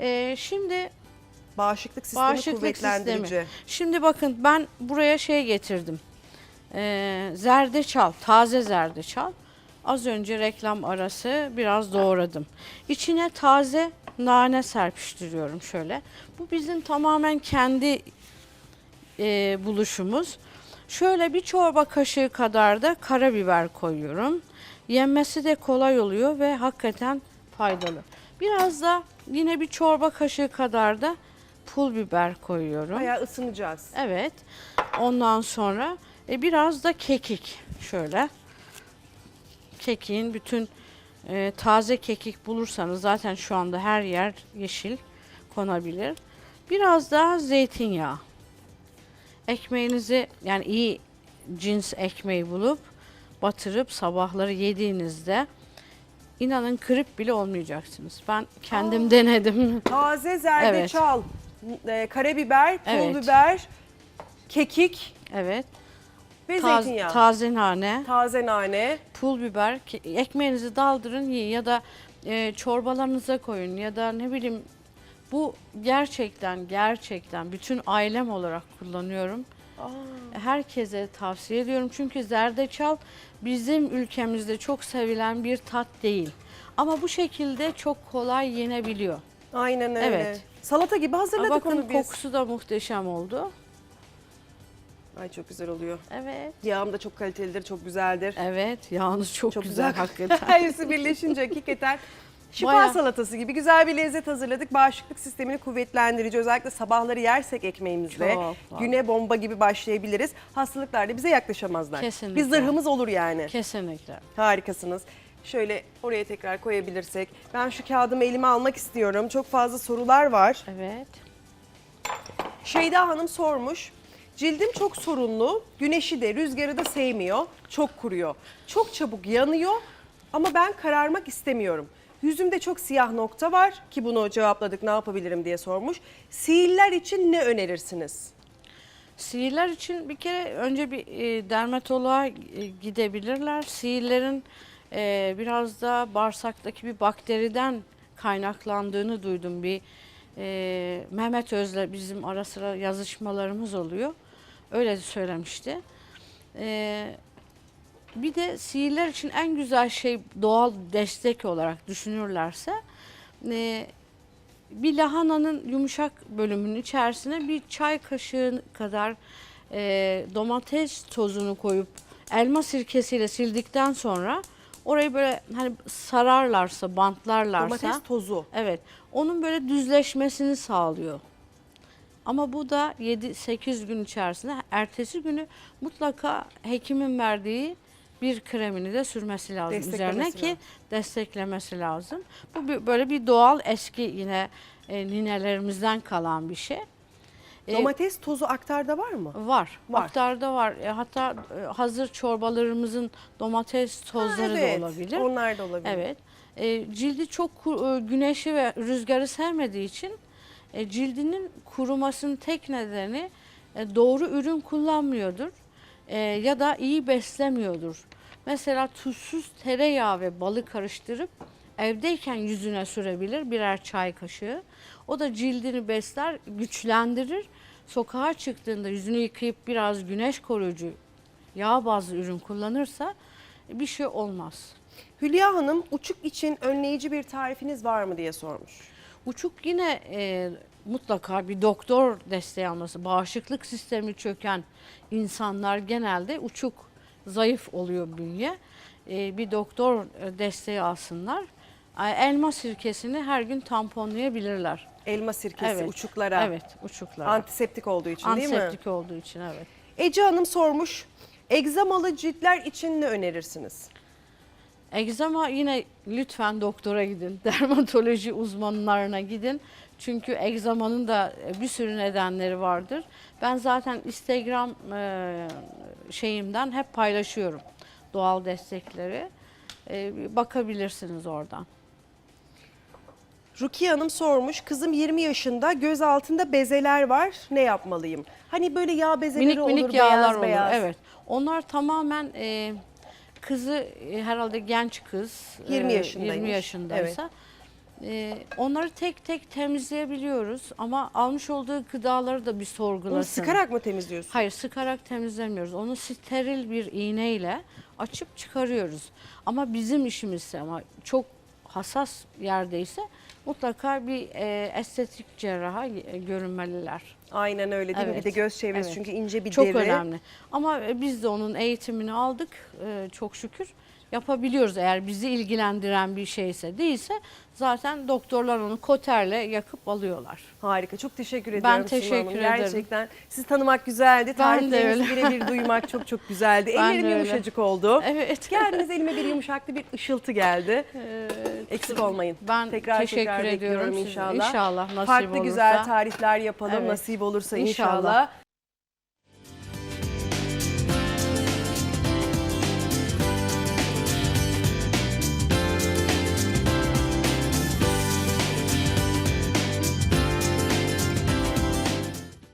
Ee, şimdi Bağışıklık sistemi bağışıklık kuvvetlendirici. sistemi. Şimdi bakın ben buraya şey getirdim. Ee, zerdeçal, taze zerdeçal. Az önce reklam arası biraz doğradım. İçine taze nane serpiştiriyorum şöyle. Bu bizim tamamen kendi e, buluşumuz. Şöyle bir çorba kaşığı kadar da karabiber koyuyorum. Yenmesi de kolay oluyor ve hakikaten faydalı. Biraz da yine bir çorba kaşığı kadar da pul biber koyuyorum. Bayağı ısınacağız. Evet. Ondan sonra e, biraz da kekik şöyle. Kekiğin bütün e, taze kekik bulursanız zaten şu anda her yer yeşil konabilir. Biraz daha zeytinyağı. Ekmeğinizi yani iyi cins ekmeği bulup batırıp sabahları yediğinizde inanın kırıp bile olmayacaksınız. Ben kendim denedim. Taze zerdeçal, e, karabiber, pul Evet. biber, kekik evet. ve Taz- zeytinyağı. taze nane. taze nane. pul biber ke- ekmeğinizi daldırın yiyin ya da e, çorbalarınıza koyun ya da ne bileyim bu gerçekten gerçekten bütün ailem olarak kullanıyorum. Herkese tavsiye ediyorum çünkü zerdeçal bizim ülkemizde çok sevilen bir tat değil. Ama bu şekilde çok kolay yenebiliyor. Aynen öyle. Evet. Salata gibi hazırladık Bakın onu biz. kokusu da muhteşem oldu. Ay çok güzel oluyor. Evet. Yağım da çok kalitelidir, çok güzeldir. Evet, yağınız çok, Çok güzel, güzel. hakikaten. Hepsi birleşince hakikaten şifa Bayağı- salatası gibi güzel bir lezzet hazırladık. Bağışıklık sistemini kuvvetlendirici. Özellikle sabahları yersek ekmeğimizle Çok güne bomba gibi başlayabiliriz. Hastalıklar da bize yaklaşamazlar. Kesinlikle. Bir zırhımız olur yani. Kesinlikle. Harikasınız. Şöyle oraya tekrar koyabilirsek. Ben şu kağıdımı elime almak istiyorum. Çok fazla sorular var. Evet. Şeyda Hanım sormuş. Cildim çok sorunlu. Güneşi de rüzgarı da sevmiyor. Çok kuruyor. Çok çabuk yanıyor ama ben kararmak istemiyorum. Yüzümde çok siyah nokta var ki bunu cevapladık ne yapabilirim diye sormuş. Sihirler için ne önerirsiniz? Sihirler için bir kere önce bir e, dermatoloğa e, gidebilirler. Sihirlerin e, biraz da bağırsaktaki bir bakteriden kaynaklandığını duydum. Bir Mehmet Öz'le bizim ara sıra yazışmalarımız oluyor. Öyle söylemişti. E, bir de sihirler için en güzel şey doğal destek olarak düşünürlerse e, bir lahananın yumuşak bölümünün içerisine bir çay kaşığı kadar e, domates tozunu koyup elma sirkesiyle sildikten sonra orayı böyle hani sararlarsa, bantlarlarsa Domates tozu. evet onun böyle düzleşmesini sağlıyor. Ama bu da 7-8 gün içerisinde ertesi günü mutlaka hekimin verdiği bir kremini de sürmesi lazım üzerine ki lazım. desteklemesi lazım. Bu bir- böyle bir doğal eski yine e, ninelerimizden kalan bir şey. E, Domates tozu aktarda var mı? Var. Var. Aktarda var. E, hatta e, hazır çorbalarımızın domates tozları evet, da olabilir. Onlar da olabilir. Evet. E, cildi çok e, güneşi ve rüzgarı sevmediği için e, cildinin kurumasının tek nedeni e, doğru ürün kullanmıyordur e, ya da iyi beslemiyordur. Mesela tuzsuz tereyağı ve balı karıştırıp evdeyken yüzüne sürebilir birer çay kaşığı. O da cildini besler, güçlendirir. Sokağa çıktığında yüzünü yıkayıp biraz güneş koruyucu yağ bazlı ürün kullanırsa bir şey olmaz. Hülya Hanım uçuk için önleyici bir tarifiniz var mı diye sormuş. Uçuk yine e, mutlaka bir doktor desteği alması. Bağışıklık sistemi çöken insanlar genelde uçuk zayıf oluyor bünye. E, bir doktor desteği alsınlar. Elma sirkesini her gün tamponlayabilirler. Elma sirkesi Evet. uçuklara. Evet, uçuklara. Antiseptik olduğu için değil mi? Antiseptik olduğu için evet. Ece Hanım sormuş. Egzamalı ciltler için ne önerirsiniz? Egzama yine lütfen doktora gidin. Dermatoloji uzmanlarına gidin. Çünkü egzamanın da bir sürü nedenleri vardır. Ben zaten Instagram e, şeyimden hep paylaşıyorum doğal destekleri. E, bakabilirsiniz oradan. Rukiye Hanım sormuş. Kızım 20 yaşında göz altında bezeler var. Ne yapmalıyım? Hani böyle yağ bezeleri Minik olur minik yağlar beyaz olur. beyaz. Evet. Onlar tamamen e, kızı e, herhalde genç kız. 20 e, yaşındaymış. 20 yaşındaysa e, onları tek tek temizleyebiliyoruz ama almış olduğu gıdaları da bir sorgulasın. Onu sıkarak mı temizliyorsun? Hayır sıkarak temizlemiyoruz. Onu steril bir iğneyle açıp çıkarıyoruz. Ama bizim işimizse ama çok hassas yerdeyse mutlaka bir e, estetik cerraha e, görünmeliler. Aynen öyle değil mi? Bir Evet. de göz çevresi Evet. çünkü ince bir Çok deri. önemli. Ama biz de onun eğitimini aldık e, çok şükür. Yapabiliyoruz eğer bizi ilgilendiren bir şeyse. Değilse zaten doktorlar onu koterle yakıp alıyorlar. Harika. Çok teşekkür Ben ediyorum Sima teşekkür Hanım. ederim. Gerçekten sizi tanımak güzeldi. Ben Tariflerinizi birebir duymak çok çok güzeldi. Ben Ellerim yumuşacık oldu. Evet. Geldiniz elime bir yumuşaklı bir ışıltı geldi. Eksik olmayın. Ben Tekrar teşekkür tekrar ediyorum inşallah. İnşallah nasip Farklı olursa. güzel tarifler yapalım Evet. nasip olursa İnşallah. inşallah.